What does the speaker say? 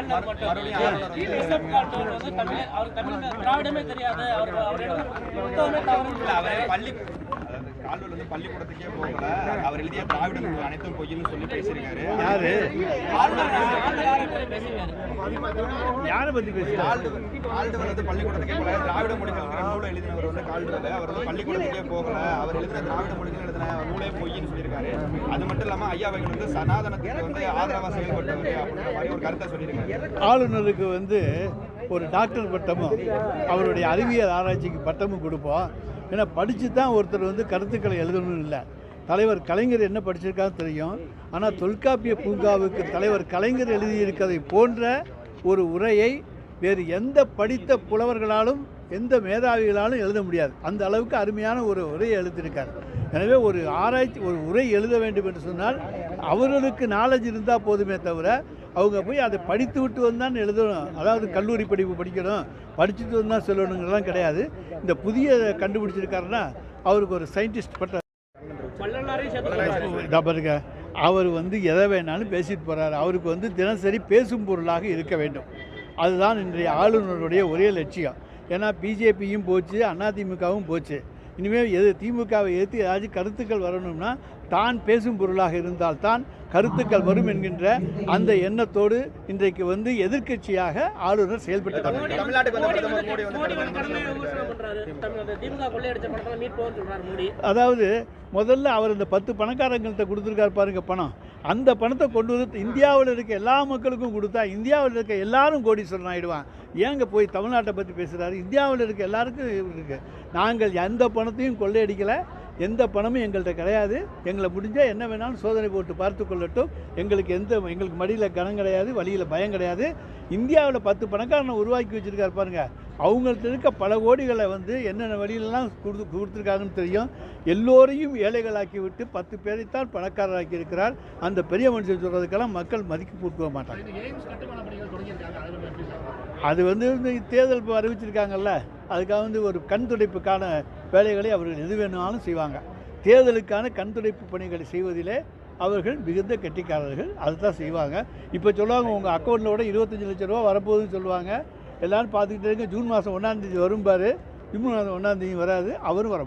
ஆளுநர் மட்டும். அவர் தமிழ் திராவிடமே தெரியாது. அவர் அவர் எழுதுற புத்தகமே தவறு. இல்ல, அவரே பள்ளி கால்வல் வந்து பள்ளிக்கூடத்துக்கே போகல. அவர் எழுதிய திராவிட நூல் அனைத்தும் பொய்ன்னு சொல்லி பேசியிருக்காரு. யாரு? ஆளுநர் யாரை பத்தி பேசுறாரு ஆல்டுவல் வந்து பள்ளிக்கூடத்துக்கே போகல. திராவிட மொழிகள்ங்கிற நூலை எழுதினவர் வந்து கால்டுவல் அவர் வந்து பள்ளிக்கூடத்துக்கே போகல. அவர் எழுதின திராவிட மொழிகள் எழுதின நூலே பொய்ன்னு சொல்லியிருக்காரு. அது மட்டும் இல்லாம ஐயா அவர்கள் வந்து சனாதனத்துக்கு வந்து ஆதரவா செயல்பட்டவர் அப்படின்ற மாதிரி ஒரு கருத்தை சொல்லியிருக்காரு. ஆளுநருக்கு வந்து ஒரு டாக்டர் பட்டமும் அவருடைய அறிவியல் ஆராய்ச்சிக்கு பட்டமும் கொடுப்போம். ஏன்னா படித்து தான் ஒருத்தர் வந்து கருத்துக்களை எழுதணும்னு இல்லை. தலைவர் கலைஞர் என்ன படிச்சிருக்கான்னு தெரியும். ஆனால் தொல்காப்பிய பூங்காவுக்கு தலைவர் கலைஞர் எழுதியிருக்கதை போன்ற ஒரு உரையை வேறு எந்த படித்த புலவர்களாலும் எந்த மேதாவிகளாலும் எழுத முடியாது. அந்த அளவுக்கு அருமையான ஒரு உரையை எழுதியிருக்கார். எனவே ஒரு ஆராய்ச்சி ஒரு உரை எழுத வேண்டும் என்று சொன்னால் அவர்களுக்கு நாலேஜ் இருந்தால் போதுமே தவிர அவங்க போய் அதை படித்து விட்டு வந்தான் எழுதணும். அதாவது கல்லூரி படிப்பு படிக்கணும். படிச்சுட்டு வந்தால் சொல்லணுங்கிறலாம் கிடையாது. இந்த புதிய கண்டுபிடிச்சிருக்காருன்னா அவருக்கு ஒரு சயின்டிஸ்ட் பட்ட பாருங்க. அவர் வந்து எதை வேணாலும் பேசிட்டு போகிறார் அவருக்கு வந்து தினசரி பேசும் பொருளாக இருக்க வேண்டும். அதுதான் இன்றைய ஆளுநருடைய ஒரே லட்சியம். ஏன்னா பிஜேபியும் போச்சு அதிமுகவும் போச்சு. இனிமேல் எது திமுகவை எதிர்த்து ஏதாச்சும் கருத்துக்கள் வரணும்னா தான் பேசும் பொருளாக இருந்தால்தான் கருத்துக்கள் வரும் என்கின்ற அந்த எண்ணத்தோடு இன்றைக்கு வந்து எதிர்க்கட்சியாக ஆளுநர் செயல்பட்டு அதாவது முதல்ல அவர் இந்த பத்து பணக்காரங்கள்ட்ட கொடுத்துருக்காரு பாருங்க பணம். அந்த பணத்தை கொண்டு வந்து இந்தியாவில் இருக்க எல்லா மக்களுக்கும் கொடுத்தா இந்தியாவில் இருக்க எல்லாரும் கோடீஸ்வரன் ஆகிடுவான் ஏங்க போய் தமிழ்நாட்டை பற்றி பேசுகிறாரு இந்தியாவில் இருக்க எல்லாருக்கும் இருக்கு. நாங்கள் எந்த பணத்தையும் கொள்ளையடிக்கலை. எந்த பணமும் எங்கள்கிட்ட கிடையாது. எங்களை முடிஞ்சால் என்ன வேணாலும் சோதனை போட்டு பார்த்து கொள்ளட்டும். எங்களுக்கு எந்த எங்களுக்கு மடியில் கனம் கிடையாது வழியில் பயம் கிடையாது. இந்தியாவில் பத்து பணக்காரனை உருவாக்கி வச்சுருக்காரு பாருங்கள் அவங்கள்ட்ட இருக்க பல கோடிகளை வந்து என்னென்ன வழியிலலாம் கொடுத்து கொடுத்துருக்காங்கன்னு தெரியும். எல்லோரையும் ஏழைகளாக்கி விட்டு பத்து பேரைத்தான் பணக்காரராக்கி இருக்கிறார் அந்த பெரிய மனுஷன் சொல்கிறதுக்கெல்லாம் மக்கள் மதிப்பு கொடுக்க மாட்டாங்க. அது வந்து தேர்தல் இப்போ அறிவிச்சிருக்காங்கல்ல அதுக்காக வந்து ஒரு கண் துடைப்புக்கான வேலைகளை அவர்கள் எது வேணாலும் செய்வாங்க. தேர்தலுக்கான கண் துடைப்பு பணிகளை செய்வதிலே அவர்கள் மிகுந்த கெட்டிக்காரர்கள். அதுதான் செய்வாங்க. இப்போ சொல்லுவாங்க உங்கள் அக்கௌண்ட்டில் கூட இருபத்தஞ்சி லட்ச ரூபா வரப்போகுதுன்னு சொல்லுவாங்க. எல்லாரும் பார்த்துக்கிட்டே இருக்க ஜூன் மாதம் ஒன்றாந்தேதி வரும்பார் ஜூன் மாதம் ஒன்றாந்தேதி வராது. அவரும் வர